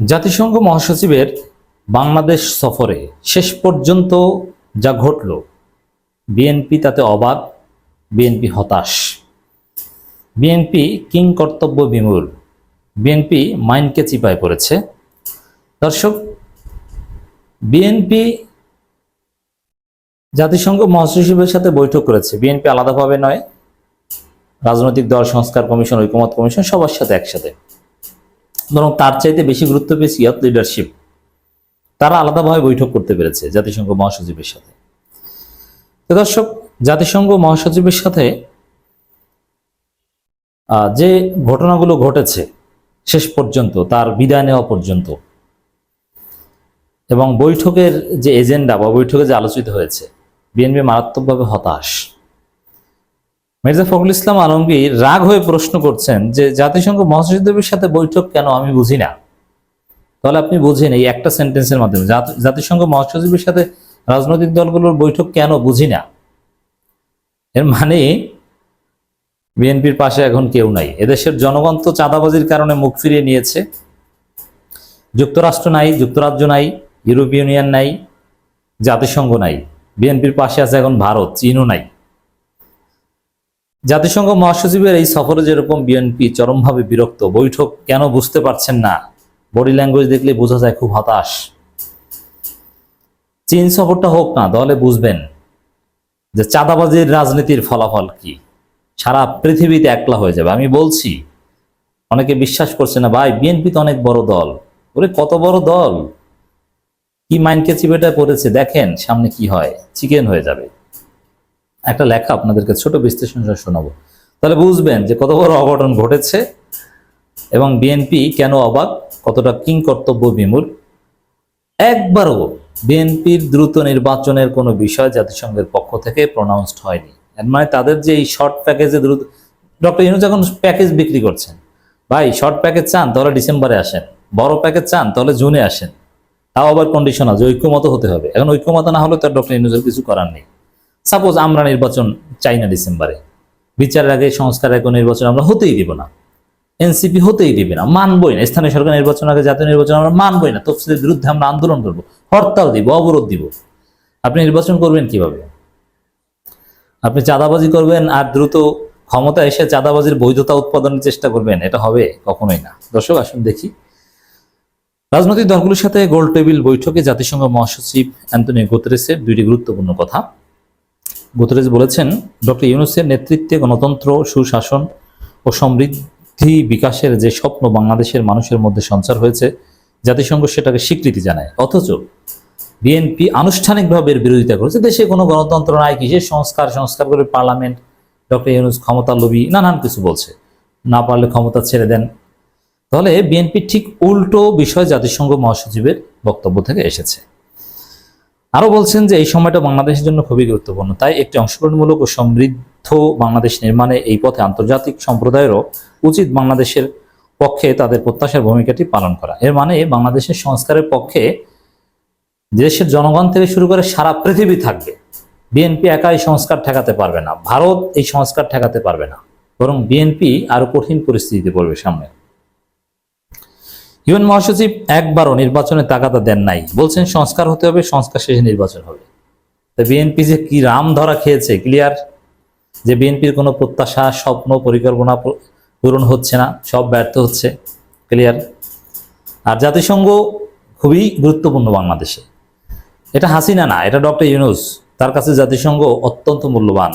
জাতিসংঘ মহাসচিবের বাংলাদেশ সফরে শেষ পর্যন্ত যা ঘটল, বিএনপি তাতে অবাক, বিএনপি হতাশ। বিএনপি কিং কর্তব্য বিমূল, বিএনপি মাইন্ডকে চিপায় পড়েছে। দর্শক, বিএনপি জাতিসংঘ মহাসচিবের সাথে বৈঠক করেছে। বিএনপি আলাদাভাবে নয়, রাজনৈতিক দল, সংস্কার কমিশন, ঐকমত কমিশন সবার সাথে একসাথে। বরং তার চাইতে বেশি গুরুত্ব পেয়েছে ইয়াত লিডারশিপ তারা আলাদাভাবে বৈঠক করতে পেরেছে জাতিসংঘ মহাসচিবের সাথে। দর্শক, জাতিসংঘ মহাসচিবের সাথে যে ঘটনাগুলো ঘটেছে শেষ পর্যন্ত, তার বিদায় নেওয়া পর্যন্ত, এবং বৈঠকের যে এজেন্ডা বা বৈঠকে যে আলোচিত হয়েছে, বিএনপি মারাত্মকভাবে হতাশ। মির্জা ফখরুল ইসলাম আলমগীর রাগ হয়ে প্রশ্ন করছেন যে জাতিসংঘ মহাসচিবের সাথে বৈঠক কেন আমি বুঝি না? তাহলে আপনি বুঝেন এই একটা সেন্টেন্সের মাধ্যমে, জাত- জাতিসংঘ মহাসচিবের সাথে রাজনৈতিক দলগুলোর বৈঠক কেন বুঝি না? এর মানে বিএনপির পাশে এখন কেউ নাই। এদেশের জনগণ তো চাঁদাবাজির কারণে মুখ ফিরিয়ে নিয়েছে। যুক্তরাষ্ট্র নাই, যুক্তরাজ্য নাই, ইউরোপীয় ইউনিয়ন নাই, জাতিসংঘ নাই। বিএনপির পাশে আছে এখন ভারত, চীনও নাই। জাতিসংঘ মহাসচিবের এই সফরে যেরকম বিএনপি চরমভাবে বিরক্ত, বৈঠক কেন বুঝতে পারছেন না? বডি ল্যাঙ্গুয়েজ দেখলে বোঝা যায় খুব হতাশ। চীন সফরটা হোক না দলে বুঝবেন যে চাঁদাবাজির রাজনীতির ফলাফল কি। সারা পৃথিবীতে একলা হয়ে যাবে। আমি বলছি, অনেকে বিশ্বাস করছে না, ভাই, বিএনপি তো অনেক বড় দল। ওরে, কত বড় দল? কি মাইন্ডকে চিবেটা করেছে? দেখেন সামনে কি হয়। চিকেন হয়ে যাবে। একটা লেখা আপনাদেরকে ছোট বিশ্লেষণ সহ শোনাবো। তাহলে বুঝবেন যে কত বড় অঘটন ঘটেছে এবং বিএনপি কেন অবাক, কতটা কিং কর্তব্য বিমূল একবারও বিএনপির দ্রুত নির্বাচনের কোনো বিষয় জাতিসংঘের পক্ষ থেকে প্রনাউন্সড হয়নি। মানে তাদের যে এই শর্ট প্যাকেজে দ্রুত ডক্টর ইউনুস এখন প্যাকেজ বিক্রি করছেন, ভাই শর্ট প্যাকেজ চান, তাহলে ডিসেম্বরে আসেন। বড় প্যাকেজ চান, তাহলে জুনে আসেন। তাও আবার কন্ডিশন আছে, ঐক্যমত হতে হবে। এখন ঐক্যমত না হলে তার ডক্টর ইউনুসের কিছু করার নেই। সাপোজ আমরা নির্বাচন চাই না ডিসেম্বরে। বিচারের আগে, সংস্কারের কোনো নির্বাচন আমরা হতেই দিব না। এনসিপি হতেই দিবে না, মানবই না। স্থানীয় সরকার নির্বাচন আগে, জাতীয় নির্বাচন আমরা মানবই না। তফসিলের বিরুদ্ধে আমরা আন্দোলন করব, হরতাল দিব, অবরোধ দিব। আপনি নির্বাচন করবেন কীভাবে? আপনি চাঁদাবাজি করবেন আর দ্রুত ক্ষমতা এসে চাঁদাবাজির বৈধতা উৎপাদনের চেষ্টা করবেন, এটা হবে কখনোই না। দর্শক, আসুন দেখি। রাজনৈতিক দলগুলোর সাথে গোল টেবিল বৈঠকে জাতিসংঘ মহাসচিব অ্যান্টনিও গুতেরেসের দুইটি গুরুত্বপূর্ণ কথা। গুতেরেস বলেছেন, ডক্টর ইউনুসের নেতৃত্বে গণতন্ত্র, সুশাসন ও সমৃদ্ধি বিকাশের যে স্বপ্ন বাংলাদেশের মানুষের মধ্যে সঞ্চার হয়েছে, জাতিসংঘ সেটাকে স্বীকৃতি জানায়। অথচ বিএনপি আনুষ্ঠানিকভাবে এর বিরোধিতা করেছে। দেশে কোনো গণতন্ত্র নাই, কিসের সংস্কার? সংস্কার করে পার্লামেন্ট, ডক্টর ইউনুস ক্ষমতা লোভী, নানান কিছু বলছে। না পারলে ক্ষমতা ছেড়ে দেন। তাহলে বিএনপি ঠিক উল্টো বিষয় জাতিসংঘ মহাসচিবের বক্তব্য থেকে এসেছে। আরও বলছেন যে এই সময়টা বাংলাদেশের জন্য খুবই গুরুত্বপূর্ণ। তাই একটি অংশগ্রহণমূলক ও সমৃদ্ধ বাংলাদেশ নির্মাণে এই পথে আন্তর্জাতিক সম্প্রদায়েরও উচিত বাংলাদেশের পক্ষে তাদের প্রত্যাশার ভূমিকাটি পালন করা। এর মানে বাংলাদেশের সংস্কারের পক্ষে দেশের জনগণ থেকে শুরু করে সারা পৃথিবী থাকবে। বিএনপি একাই সংস্কার ঠেকাতে পারবে না। ভারত এই সংস্কার ঠেকাতে পারবে না। বরং বিএনপি আরও কঠিন পরিস্থিতিতে পড়বে সামনে। ইউএন মহাসচিব একবারও নির্বাচনে তাগাদা দেন নাই। বলছেন সংস্কার হতে হবে, সংস্কার শেষে নির্বাচন হবে। তা বিএনপি যে কি রাম ধরা খেয়েছে, ক্লিয়ার? যে বিএনপির কোনো প্রত্যাশা, স্বপ্ন, পরিকল্পনা পূরণ হচ্ছে না, সব ব্যর্থ হচ্ছে, ক্লিয়ার? আর জাতিসংঘ খুবই গুরুত্বপূর্ণ বাংলাদেশে। এটা হাসিনা না, এটা ডক্টর ইউনুস। তার কাছে জাতিসংঘ অত্যন্ত মূল্যবান।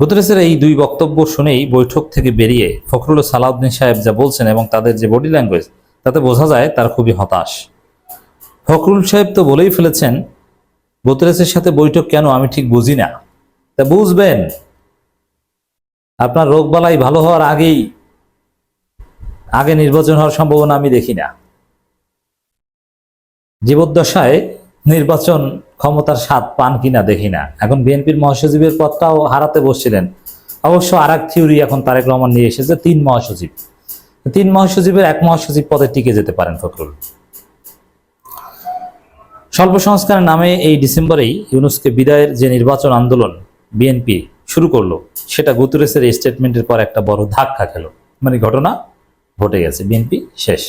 গুতরেসের এই দুই বক্তব্য শুনেই বৈঠক থেকে বেরিয়ে ফখরুল সালাউদ্দিন সাহেব যা বলছেন এবং তাদের যে বডি ল্যাঙ্গুয়েজ, তাতে বোঝা যায় তার খুবই হতাশ। ফখরুল সাহেব তো বলেই ফেলেছেন গুতরেসের সাথে বৈঠক কেন আমি ঠিক বুঝি না। তা বুঝবেন, আপনার রোগবালাই ভালো হওয়ার আগেই, আগে নির্বাচন হওয়ার সম্ভাবনা আমি দেখি না। জীবদ্দশায় নির্বাচন ক্ষমতার স্বাদ পান কিনা দেখি না। এখন বিএনপির মহাসচিবের পদটাও হারাতে বসছিলেন। অবশ্য আর এক থিওরি এখন তারেক রহমান নিয়ে এসেছে, তিন মহাসচিব। তিন মহাসচিবের এক মহাসচিব পদে টিকে যেতে পারেন ফখরুল। স্বল্প সংস্কারের নামে এই ডিসেম্বরেই ইউনুসকে বিদায়ের যে নির্বাচন আন্দোলন বিএনপি শুরু করল, সেটা গুতুরেসের স্টেটমেন্টের পর একটা বড় ধাক্কা খেলো। মানে ঘটনা ঘটে গেছে, বিএনপি শেষ।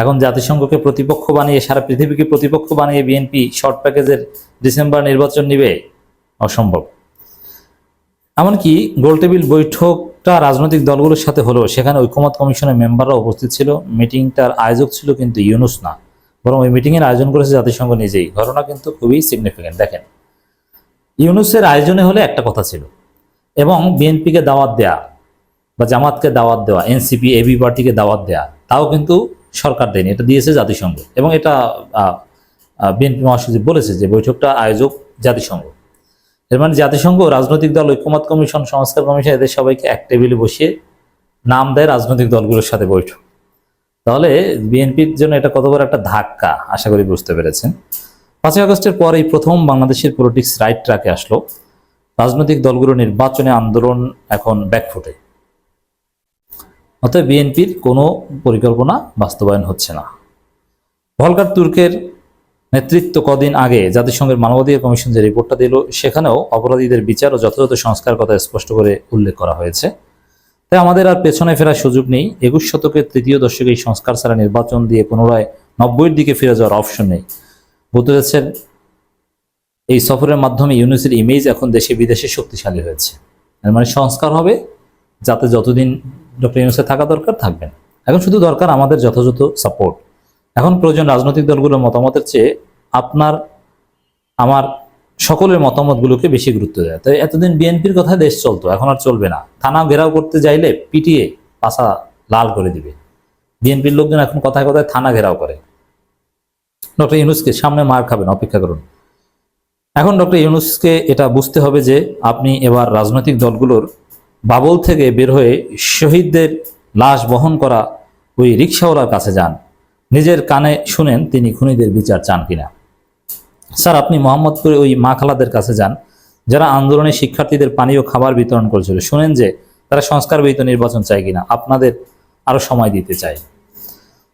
এখন জাতিসংঘকে প্রতিপক্ষ বানিয়ে, সারা পৃথিবীকে প্রতিপক্ষ বানিয়ে বিএনপি শর্ট প্যাকেজের ডিসেম্বর নির্বাচন নিবে, অসম্ভব। এমনকি গোলটেবিল বৈঠকটা রাজনৈতিক দলগুলোর সাথে হলো সেখানে ঐক্যমত কমিশনের মেম্বাররা উপস্থিত ছিল। মিটিংটার আয়োজক ছিল কিন্তু ইউনুস না। বরং ওই মিটিংয়ের আয়োজন করেছে জাতিসংঘ নিজেই। ঘটনা কিন্তু খুবই সিগনিফিকেন্ট দেখেন। ইউনুসের আয়োজনে হলে একটা কথা ছিল, এবং বিএনপিকে দাওয়াত দেয়া বা জামাতকে দাওয়াত দেওয়া, এনসিপি এবি পার্টিকে দাওয়াত দেয়া, তাও কিন্তু সরকার দেয়নি, এটা দিয়েছে জাতিসংঘ। এবং এটা বিএনপি মহাসচিব বলেছে যে বৈঠকটা আয়োজক জাতিসংঘ। এর মানে জাতিসংঘ রাজনৈতিক দল, ঐক্যমত কমিশন, সংস্কার কমিশন, এদের সবাইকে এক টেবিলে বসিয়ে নাম দেয় রাজনৈতিক দলগুলোর সাথে বৈঠক। তাহলে বিএনপির জন্য এটা কত বড় একটা ধাক্কা, আশা করি বুঝতে পেরেছেন। পাঁচই আগস্টের পর এই প্রথম বাংলাদেশের পলিটিক্স রাইট ট্র্যাকে আসলো। রাজনৈতিক দলগুলো নির্বাচনে আন্দোলন এখন ব্যাকফুটে অতএব বিএনপির কোনো পরিকল্পনা বাস্তবায়ন হচ্ছে না। ভলকার তুর্কের নেতৃত্ব কদিন আগে জাতিসংঘের মানবাধিকার কমিশন যে রিপোর্টটা দিল, সেখানেও অপরাধীদের বিচার ও যথাযথ সংস্কার কথা স্পষ্ট করে উল্লেখ করা হয়েছে। তাই আমাদের আর পেছনে ফেরার সুযোগ নেই। একুশ শতকের তৃতীয় দশকে এই সংস্কার ছাড়া নির্বাচন দিয়ে পুনরায় নব্বইয়ের দিকে ফিরে যাওয়ার অপশন নেই। যাচ্ছেন, এই সফরের মাধ্যমে ইউনিসের ইমেজ এখন দেশে বিদেশে শক্তিশালী হয়েছে। মানে সংস্কার হবে যাতে যতদিন ডক্টর ইউনুসের থাকা দরকার থাকবেন এখন শুধু দরকার আমাদের যথাযথ সাপোর্ট এখন প্রয়োজন রাজনৈতিক দলগুলোর মতামতের চেয়ে আপনার, আমার সকলের মতামতগুলোকে বেশি গুরুত্ব দেয় তাই এতদিন বিএনপির কথা দেশ চলতো, এখন আর চলবে না। থানা ঘেরাও করতে যাইলে পিটিয়ে পাশা লাল করে দিবে। বিএনপির লোকজন এখন কথায় কথায় থানা ঘেরাও করে। ডক্টর ইউনুসকে সামনে মার খাবেন, অপেক্ষা করুন। এখন ডক্টর ইউনুসকে এটা বুঝতে হবে যে আপনি এবার রাজনৈতিক দলগুলোর বাবল থেকে বের হয়ে শহীদদের লাশ বহন করা ওই রিক্সাওয়ালার কাছে যান। নিজের কানে শুনেন তিনি খুনিদের বিচার চান কিনা। স্যার, আপনি মোহাম্মদপুরে ওই মা খালাদের কাছে যান। যারা আন্দোলনে শিক্ষার্থীদের পানীয় খাবার বিতরণ করেছিল, শুনেন যে তারা সংস্কার বিহিত নির্বাচন চায় কিনা। আপনাদের আরও সময় দিতে চায়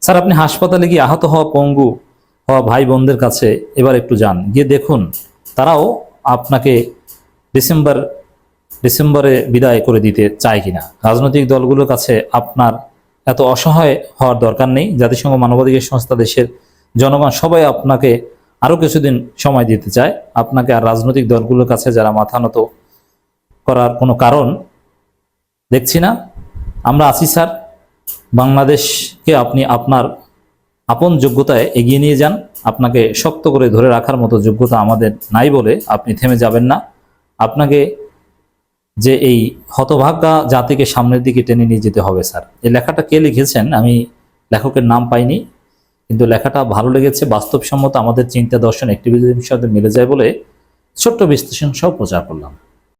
স্যার, আপনি হাসপাতালে গিয়ে আহত হওয়া পঙ্গু, হওয়া ভাই বোনদের কাছে এবার একটু যান। গিয়ে দেখুন, তারাও আপনাকে ডিসেম্বর ডিসেম্বরে বিদায় করে দিতে চায় কিনা? রাজনৈতিক দলগুলোর কাছে আপনার এত অসহায় হওয়ার দরকার নেই। জাতিসংঘ মানবাধিকার সংস্থা দেশের জনগণ সবাই আপনাকে আরও কিছুদিন সময় দিতে চায়। আপনাকে আর রাজনৈতিক দলগুলোর কাছে যারা মাথা নত করার কোনো কারণ দেখছি না। আমরা আছি, স্যার। বাংলাদেশকে আপনি আপনার আপন যোগ্যতায় এগিয়ে নিয়ে যান। আপনাকে শক্ত করে ধরে রাখার মতো যোগ্যতা আমাদের নাই বলে আপনি থেমে যাবেন না। আপনাকে যে এই হতভাগা জাতিকে সামনের দিকে টেনে নিয়ে যেতে হবে, স্যার। এই লেখাটা কে লিখেছেন? আমি লেখকের নাম পাইনি, কিন্তু লেখাটা ভালো লেগেছে। বাস্তবসম্মত আমাদের চিন্তা দর্শন অ্যাক্টিভিটির সাথে মিলে যায় বলে ছোট্ট বিশ্লেষণ সহ প্রচার করলাম।